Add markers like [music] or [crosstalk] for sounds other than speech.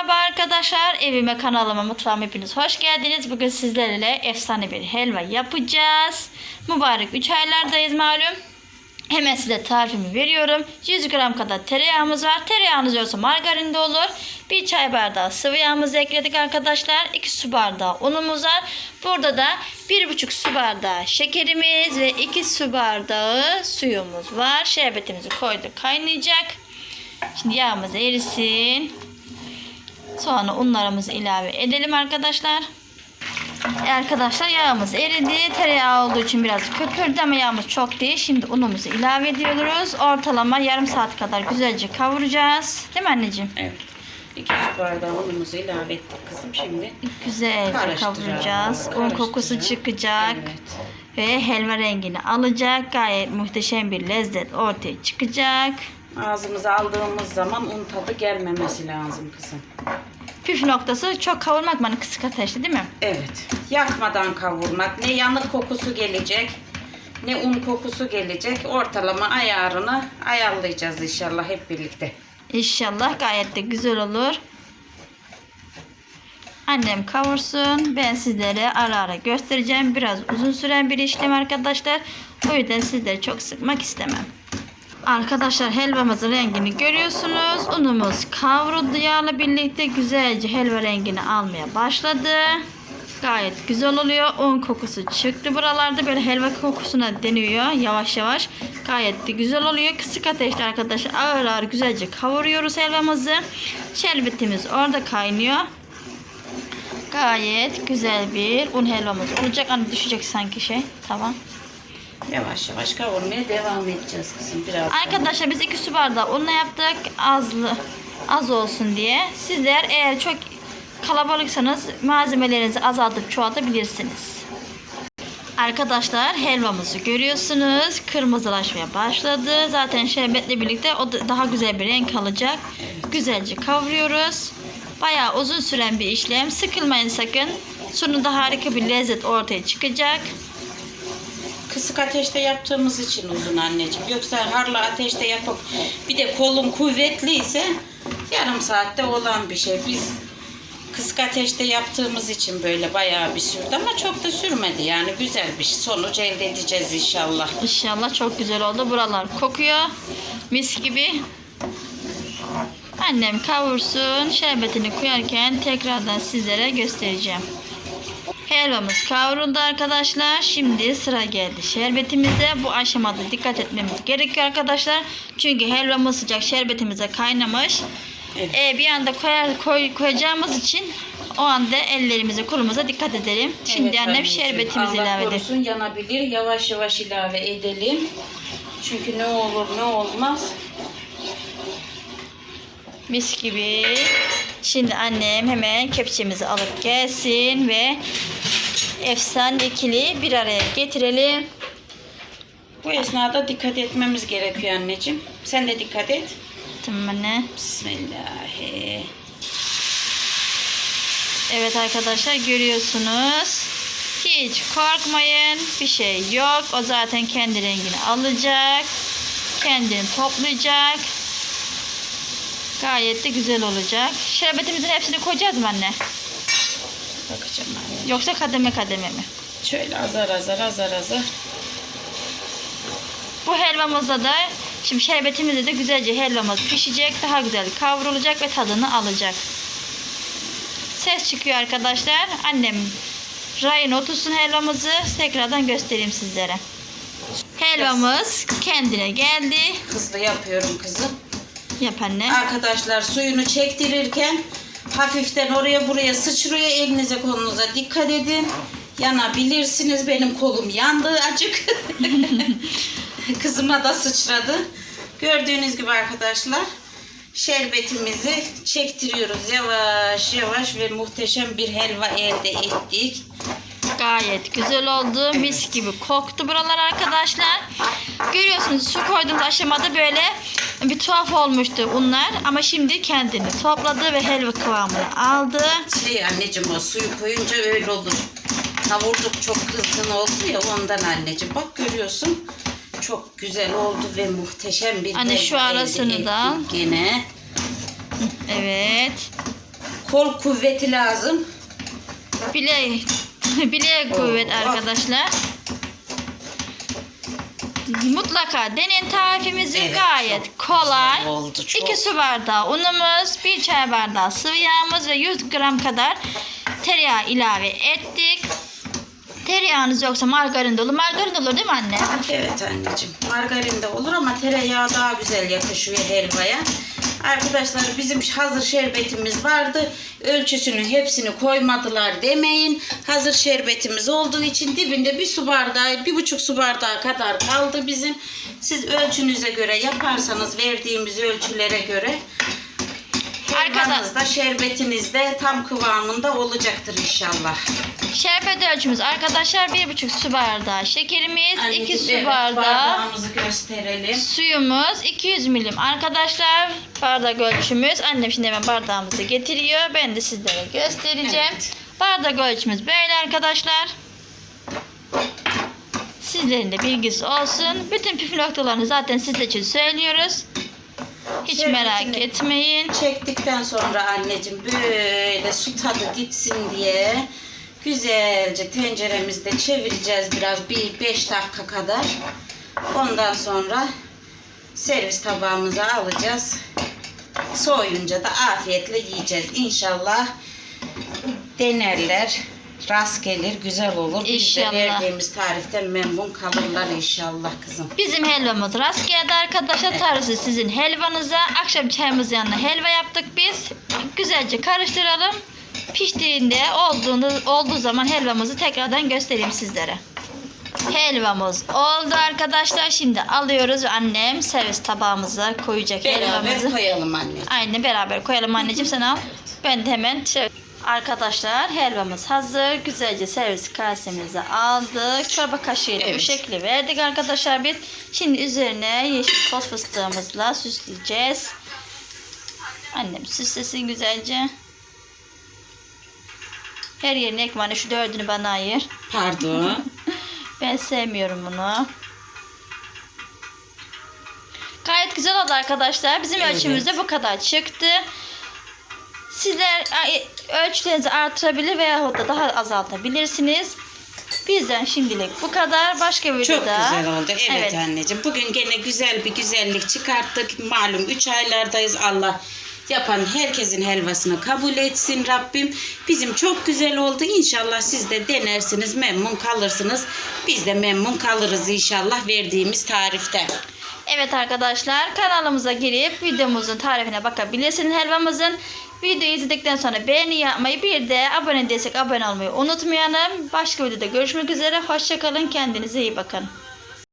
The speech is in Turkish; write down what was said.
Merhaba arkadaşlar. Evime kanalıma mutfağıma hepiniz hoş geldiniz. Bugün sizlerle efsane bir helva yapacağız. Mübarek 3 aylardayız malum. Hemen size tarifimi veriyorum. 100 gram kadar tereyağımız var. Tereyağınız yoksa margarin de olur. Bir çay bardağı sıvı yağımızı ekledik arkadaşlar. 2 su bardağı unumuz var. Burada da 1,5 su bardağı şekerimiz ve 2 su bardağı suyumuz var. Şerbetimizi koyduk kaynayacak. Şimdi yağımız erisin. Sonra unlarımızı ilave edelim arkadaşlar. E arkadaşlar yağımız eridi. Tereyağı olduğu için biraz köpürdü ama yağımız çok değil. Şimdi unumuzu ilave ediyoruz. Ortalama yarım saat kadar güzelce kavuracağız. Değil mi anneciğim? Evet. İki su bardağı unumuzu ilave ettik kızım şimdi. Güzelce kavuracağız. Un kokusu çıkacak. Evet. Ve helva rengini alacak. Gayet muhteşem bir lezzet ortaya çıkacak. Ağzımıza aldığımız zaman un tadı gelmemesi lazım kızım. Püf noktası çok kavurmak bana kısık ateşte değil mi? Evet. Yakmadan kavurmak. Ne yanık kokusu gelecek ne un kokusu gelecek. Ortalama ayarını ayarlayacağız inşallah hep birlikte. İnşallah gayet de güzel olur. Annem kavursun. Ben sizlere ara ara göstereceğim. Biraz uzun süren bir işlem arkadaşlar. O yüzden sizleri çok sıkmak istemem. Arkadaşlar helvamızın rengini görüyorsunuz. Unumuz kavruldu yağla birlikte güzelce helva rengini almaya başladı. Gayet güzel oluyor. Un kokusu çıktı buralarda. Böyle helva kokusuna deniyor yavaş yavaş. Gayet de güzel oluyor. Kısık ateşte arkadaşlar ağır ağır güzelce kavuruyoruz helvamızı. Şerbetimiz orada kaynıyor. Gayet güzel bir un helvamız olacak. Hani düşecek sanki şey. Tamam. Yavaş yavaş kavurmaya devam edeceğiz kızım biraz. Arkadaşlar biz 2 su bardağı unla yaptık. Azlı az olsun diye. Sizler eğer çok kalabalıksanız malzemelerinizi azaltıp çoğaltabilirsiniz. Arkadaşlar helvamızı görüyorsunuz. Kırmızılaşmaya başladı. Zaten şerbetle birlikte o da daha güzel bir renk alacak. Güzelce kavuruyoruz. Bayağı uzun süren bir işlem. Sıkılmayın sakın. Sonunda harika bir lezzet ortaya çıkacak. Kısık ateşte yaptığımız için uzun anneciğim. Yoksa harlı ateşte yapıp bir de kolun kuvvetliyse yarım saatte olan bir şey. Biz kısık ateşte yaptığımız için böyle bayağı bir sürdü ama çok da sürmedi. Yani güzel bir sonuç elde edeceğiz inşallah. İnşallah çok güzel oldu. Buralar kokuyor. Mis gibi. Annem kavursun. Şerbetini koyarken tekrardan sizlere göstereceğim. Helvamız kavruldu arkadaşlar. Şimdi sıra geldi şerbetimize. Bu aşamada dikkat etmemiz gerekiyor arkadaşlar. Çünkü helvamız sıcak şerbetimize kaynamış. Evet. Ee, bir anda koyar, koy, koyacağımız için o anda ellerimize kolumuza dikkat edelim. Şimdi Evet annem şerbetimizi Allah ilave edelim. korusun yanabilir. Yavaş yavaş ilave edelim. Çünkü ne olur ne olmaz. Mis gibi. Şimdi annem hemen kepçemizi alıp gelsin ve efsane ikili bir araya getirelim. Bu esnada dikkat etmemiz gerekiyor anneciğim. Sen de dikkat et. Tamam anne. Bismillah. Evet arkadaşlar görüyorsunuz. Hiç korkmayın. Bir şey yok. O zaten kendi rengini alacak. Kendini toplayacak. Gayet de güzel olacak. Şerbetimizin hepsini koyacağız mı anne? Yoksa kademe kademe mi? Şöyle azar azar azar azar. Bu helvamızda da şimdi şerbetimizde de güzelce helvamız pişecek. Daha güzel kavrulacak ve tadını alacak. Ses çıkıyor arkadaşlar. Annem rayına otursun helvamızı. Tekrardan göstereyim sizlere. Helvamız kendine geldi. Hızlı yapıyorum kızım. Yap anne. Arkadaşlar suyunu çektirirken hafiften oraya buraya sıçrıyor. Elinize kolunuza dikkat edin. Yanabilirsiniz. Benim kolum yandı acık. [laughs] Kızıma da sıçradı. Gördüğünüz gibi arkadaşlar şerbetimizi çektiriyoruz yavaş yavaş ve muhteşem bir helva elde ettik. Gayet güzel oldu. Mis gibi koktu buralar arkadaşlar. Görüyorsunuz su koyduğumuz aşamada böyle bir tuhaf olmuştu unlar. Ama şimdi kendini topladı ve helva kıvamını aldı. Şey anneciğim o suyu koyunca öyle olur. Kavurduk çok kızgın oldu ya ondan anneciğim. Bak görüyorsun. Çok güzel oldu ve muhteşem bir Anne, şu arasını da al. Gene. Evet. kol kuvveti lazım. Bile [laughs] bile kuvvet Oo. arkadaşlar. Mutlaka deneyin tarifimizi Evet, gayet çok kolay. güzel oldu, çok. 2 su bardağı unumuz, 1 çay bardağı sıvı yağımız ve 100 gram kadar tereyağı ilave ettik. Tereyağınız yoksa margarin de olur. Margarin de olur değil mi anne? Evet anneciğim. Margarin de olur ama tereyağı daha güzel yakışıyor helvaya. Arkadaşlar bizim hazır şerbetimiz vardı. Ölçüsünü hepsini koymadılar demeyin. Hazır şerbetimiz olduğu için dibinde bir su bardağı, bir buçuk su bardağı kadar kaldı bizim. Siz ölçünüze göre yaparsanız verdiğimiz ölçülere göre Helvanız da şerbetiniz de tam kıvamında olacaktır inşallah. Şerbet ölçümüz arkadaşlar 1,5 su bardağı şekerimiz, 2 Anneciğim, su evet, bardağı bardağımızı gösterelim. Suyumuz 200 milim arkadaşlar. Bardak ölçümüz. Annem şimdi hemen bardağımızı getiriyor. Ben de sizlere göstereceğim. Evet. Bardak ölçümüz böyle arkadaşlar. Sizlerin de bilgisi olsun. Bütün püf noktalarını zaten sizler için söylüyoruz. Hiç Şerbetini- merak etmeyin. Çektikten sonra anneciğim böyle su tadı gitsin diye güzelce tenceremizde çevireceğiz biraz bir 5 dakika kadar. Ondan sonra servis tabağımıza alacağız. Soğuyunca da afiyetle yiyeceğiz. İnşallah denerler. Rast gelir, güzel olur. Biz de İnşallah. verdiğimiz tariften memnun kalırlar inşallah kızım. Bizim helvamız rast geldi arkadaşlar. Tarısı sizin helvanıza. Akşam çayımız yanına helva yaptık biz. Güzelce karıştıralım. Piştiğinde olduğunda, olduğu zaman helvamızı tekrardan göstereyim sizlere. Helvamız oldu arkadaşlar. Şimdi alıyoruz annem servis tabağımıza koyacak Beraber helvamızı. koyalım anne. Aynı beraber koyalım anneciğim sen al. Ben de hemen Arkadaşlar helvamız hazır. Güzelce servis kasemize aldık. Çorba kaşığıyla bu Evet. şekli verdik arkadaşlar biz. Şimdi üzerine yeşil toz fıstığımızla süsleyeceğiz. Annem süslesin güzelce. Her yerine ekme anne şu dördünü bana ayır. Pardon. [laughs] Ben sevmiyorum bunu. Gayet güzel oldu arkadaşlar. Bizim Evet. ölçümüzde bu kadar çıktı. Sizler ölçülerinizi artırabilir veya da daha azaltabilirsiniz. Bizden şimdilik bu kadar. Başka bir Çok videoda. güzel oldu. Evet, Evet. anneciğim. Bugün gene güzel bir güzellik çıkarttık. Malum 3 aylardayız. Allah yapan herkesin helvasını kabul etsin Rabbim. Bizim çok güzel oldu. İnşallah siz de denersiniz, memnun kalırsınız. Biz de memnun kalırız inşallah verdiğimiz tariften. Evet arkadaşlar kanalımıza girip videomuzun tarifine bakabilirsiniz helvamızın. Videoyu izledikten sonra beğeni yapmayı bir de abone değilsek abone olmayı unutmayalım. Başka videoda görüşmek üzere. Hoşçakalın. Kendinize iyi bakın.